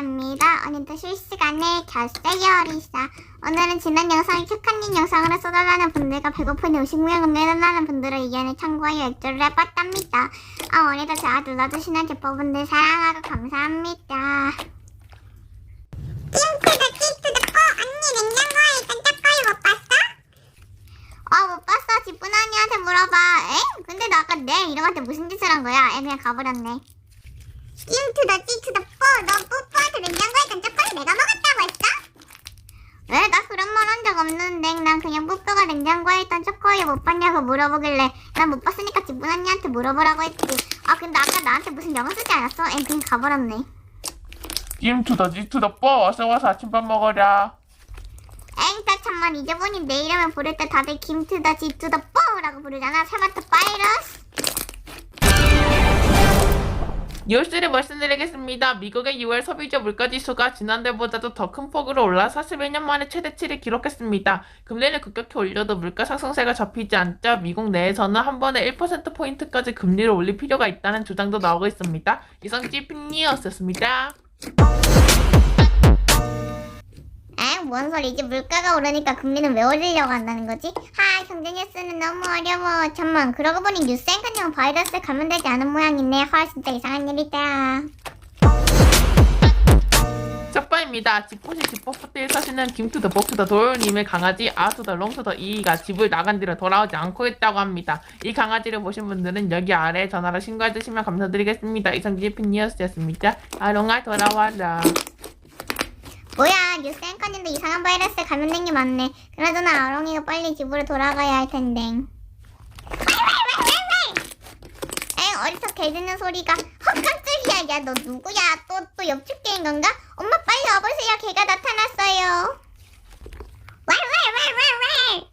감사합니다. 오늘도 실시간에 켰어요, 리사. 오늘은 지난 영상을 큐카님 영상으로 쏟아나는 분들과 배고픈 음식물을 내달라는 분들의 의견을 참고하여 액조를 해봤답니다. 아, 오늘도 제가 눌러주시는 제보분들 사랑하고 감사합니다. 찡트다 찡트다 꺼 언니 냉장고에 있던 짝거리 못 봤어? 아못 봤어 지쁜 언니한테 물어봐 에? 근데 나 아까 내 이름한테 무슨 짓을 한 거야 애 그냥 가버렸네 찡트다 찡트다 뽀너 뽀뽀한테 냉장고에 있던 짝거리 내가 먹었다고 했어? 왜? 나 그런 말 한 적 없는데 난 그냥 뽀뽀가 냉장고에 있던 초코우유 못 봤냐고 물어보길래 난 못 봤으니까 지분 언니한테 물어보라고 했지. 아 근데 아까 나한테 무슨 영어 쓰지 않았어? 애 그냥 가버렸네. 찜투더 찌투더 뽀 어서 와서 아침밥 먹어라. 엥따 참만 잊어보니? 내 이름을 부를 때 다들 김투더 지투더 뽀라고 부르잖아. 설마터 파이러스 뉴스를 말씀드리겠습니다. 미국의 6월 소비자 물가지수가 지난달보다도 더 큰 폭으로 올라 41년 만에 최대치를 기록했습니다. 금리를 급격히 올려도 물가 상승세가 잡히지 않자 미국 내에서는 한 번에 1%포인트까지 금리를 올릴 필요가 있다는 주장도 나오고 있습니다. 이상 찌피니었습니다. 엥? 뭔 소리지? 물가가 오르니까 금리는 왜 올리려고 한다는 거지? 하 경제 뉴스는 너무 어려워 잠만 그러고 보니 뉴스 앵커님은 바이러스에 감염되지 않은 모양이네 헐 진짜 이상한 일이다 첫번입니다. 집보시 집버프트에 사시는 김투더 버프더 도요님의 강아지 아투더 롱투더 이가 집을 나간 뒤로 돌아오지 않고 있다고 합니다. 이 강아지를 보신 분들은 여기 아래 전화로 신고해 주시면 감사드리겠습니다. 이상 GP니어스였습니다. 아롱아 돌아와라. 뭐야 뉴스 앵커님도 이상한 바이러스에 감염된 게 많네 그나저나 아롱이가 빨리 집으로 돌아가야 할 텐데 엥 어디서 개 짖는 소리가 헛 깜짝이야 야 너 누구야 또 또 옆집 개인 건가? 엄마 빨리 와보세요 개가 나타났어요 왈왈왈왈왈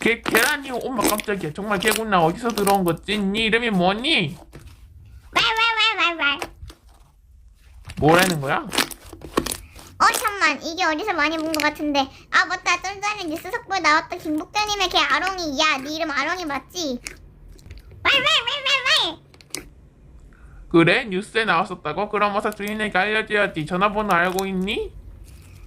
개, 계란이 엄마 깜짝이야. 정말 개구나. 어디서 들어온 거지? 네 이름이 뭐니? 왈왈왈왈왈 뭐라는 거야? 어 잠만 이게 어디서 많이 본 것 같은데 아 맞다 좀 전에 뉴스 속보에 나왔던 김복자님의 개 아롱이 야 네 이름 아롱이 맞지? 왈왈왈왈왈 그래? 뉴스에 나왔었다고? 그럼 어서 주인에게 알려줘야지. 전화번호 알고 있니?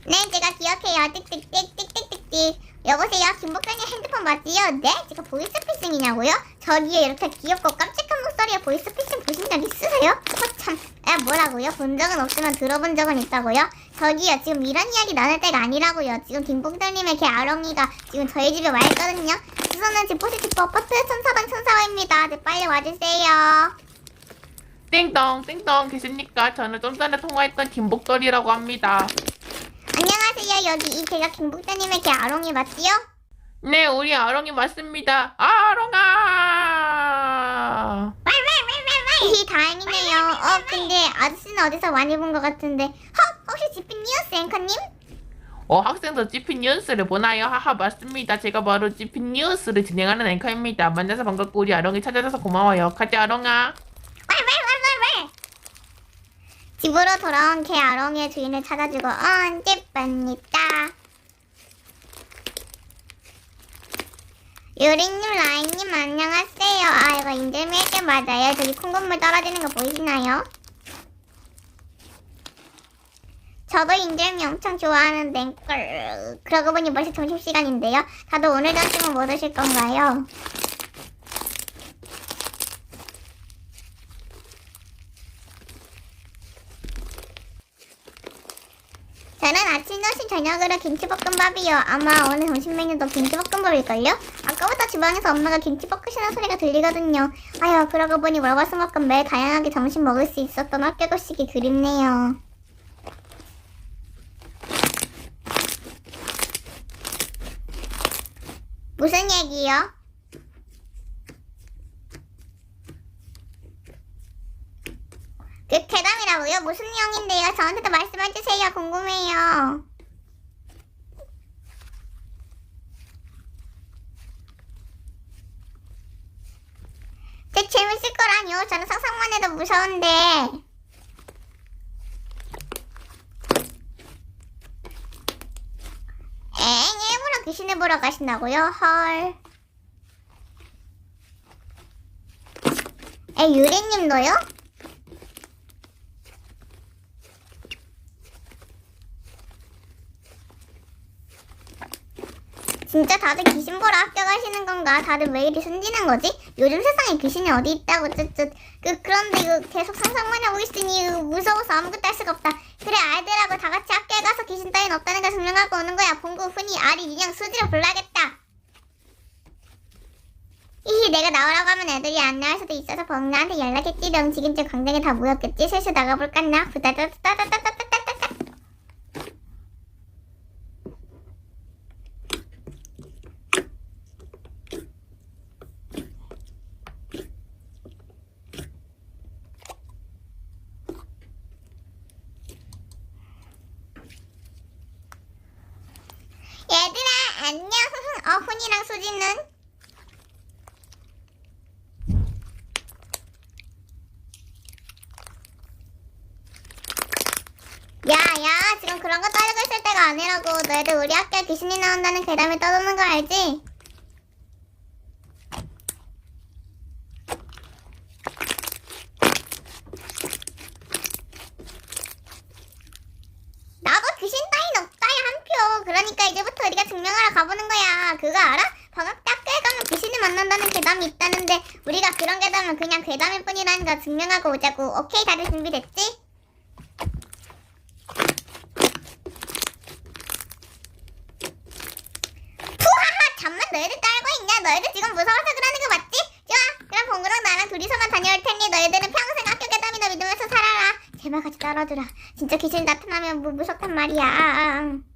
네 제가 기억해요 띡띡띡띡띡띡 여보세요 김복자님 핸드폰 맞지요? 네? 제가 보이스피싱이냐고요? 저기요 이렇게 귀엽고 깜찍한 목소리에 보이스피싱 보신 적 있으세요? 허참 에 뭐라고요? 본 적은 없지만 들어본 적은 있다고요? 저기요 지금 이런 이야기 나눌 때가 아니라고요 지금 김복자님의 개 아롱이가 지금 저희 집에 와 있거든요 주소는 지포시티포 아파트 천사방 천사화입니다 네 빨리 와주세요 띵동 띵동 계십니까? 저는 좀 전에 통화했던 김복돌이라고 합니다. 안녕하세요 여기 이 개가 김복자님의 개 아롱이 맞지요? 네, 우리 아롱이 맞습니다. 아롱아! 히 다행이네요. 어 근데 아저씨는 어디서 많이 본 것 같은데. 헉 혹시 지핀 뉴스 앵커님? 어, 학생도 GP 뉴스를 보나요? 하하, 맞습니다. 제가 바로 GP 뉴스를 진행하는 앵커입니다. 만나서 반갑고 우리 아롱이 찾아줘서 고마워요. 가자, 아롱아. 집으로 돌아온 개 아롱이의 주인을 찾아주고 언제 빤니다. 유리님, 라인님 안녕하세요. 아 이거 인절미일 맞아요. 저기 콩고물 떨어지는 거 보이시나요? 저도 인절미 엄청 좋아하는데 꿀. 그러고 보니 벌써 점심시간인데요. 다들 오늘 점심은 뭐 드실 건가요? 저는 아침, 점심, 저녁으로 김치볶음밥이요. 아마 오늘 점심 메뉴도 김치볶음밥일걸요? 아까부터 주방에서 엄마가 김치 볶으시는 소리가 들리거든요. 아유, 그러고 보니 월화수목금 매일 다양하게 점심 먹을 수 있었던 학교 급식이 그립네요. 무슨 얘기요? 그 괴담이라고요? 무슨 내용인데요? 저한테도 말씀해주세요. 궁금해요. 제 재밌을 거라뇨. 저는 상상만 해도 무서운데. 엥, 일부러 귀신을 보러 가신다고요? 헐. 에, 유리님도요? 진짜 다들 귀신 보러 학교 가시는 건가? 다들 왜 이리 숨기는 거지? 요즘 세상에 귀신이 어디 있다고 쯧쯧. 그, 그런데 이거 계속 상상만 하고 있으니 무서워서 아무것도 할 수가 없다. 그래 아이들하고 다 같이 학교에 가서 귀신 따윈 없다는 걸 증명하고 오는 거야. 봉구 훈이 아리 인형 수지를 불러야겠다. 히히 내가 나오라고 하면 애들이 안 나올 수도 있어서 범나한테 연락했지롱 지금쯤 광장에 다 모였겠지? 슬슬 나가볼까 나? 부다다다다다다다다다 얘들아 안녕 어 훈이랑 수지는 야 야 지금 그런 거 따르고 있을 때가 아니라고 너희들 우리 학교에 귀신이 나온다는 괴담을 떠도는 거 알지? 나도 귀신 따윈 없다야 한표 그러니까 이제부터 우리가 증명하러 가보는 거야. 그거 알아? 방학 때 학교에 가면 귀신을 만난다는 괴담이 있다는데 우리가 그런 괴담은 그냥 괴담일 뿐이라는 거 증명하고 오자고. 오케이 다들 준비됐지? 푸하하! 잠만 너희들 따르고 있냐? 너희들 지금 무서워서 그러는 거 맞지? 좋아. 그럼 봉구랑 나랑 둘이서만 다녀올 테니 너희들은 평생 학교 괴담이나 믿으면서 살아라. 제발 같이 따라주라. 진짜 귀신 나타나면 무, 무섭단 말이야 아, 아.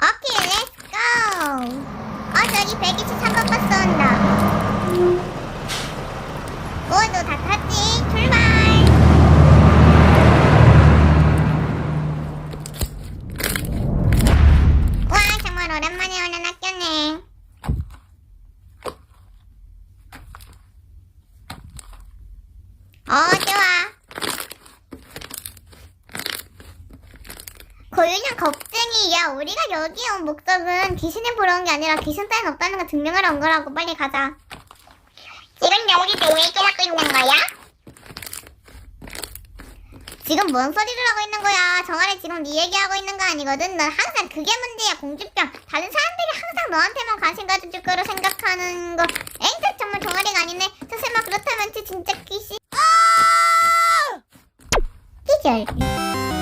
오케이 렛츠고 어 저기 123번 버스 온다 모두 다 탔지 출발 와 정말 오랜만에 오는 학교네 어 좋아 고윤형 겁쟁이 야 우리가 여기 온 목적은 귀신을 보러 온 게 아니라 귀신 따윈 없다는 걸 증명하러 온 거라고 빨리 가자 지금 여기서 왜 하고 있는 거야? 지금 뭔 소리를 하고 있는 거야 정아리 지금 네 얘기하고 있는 거 아니거든 넌 항상 그게 문제야 공주병 다른 사람들이 항상 너한테만 관심 가질 거로 생각하는 거 엥? 정말 정아리가 아니네 저 설마 그렇다면 쟤 진짜 귀신 아! 기절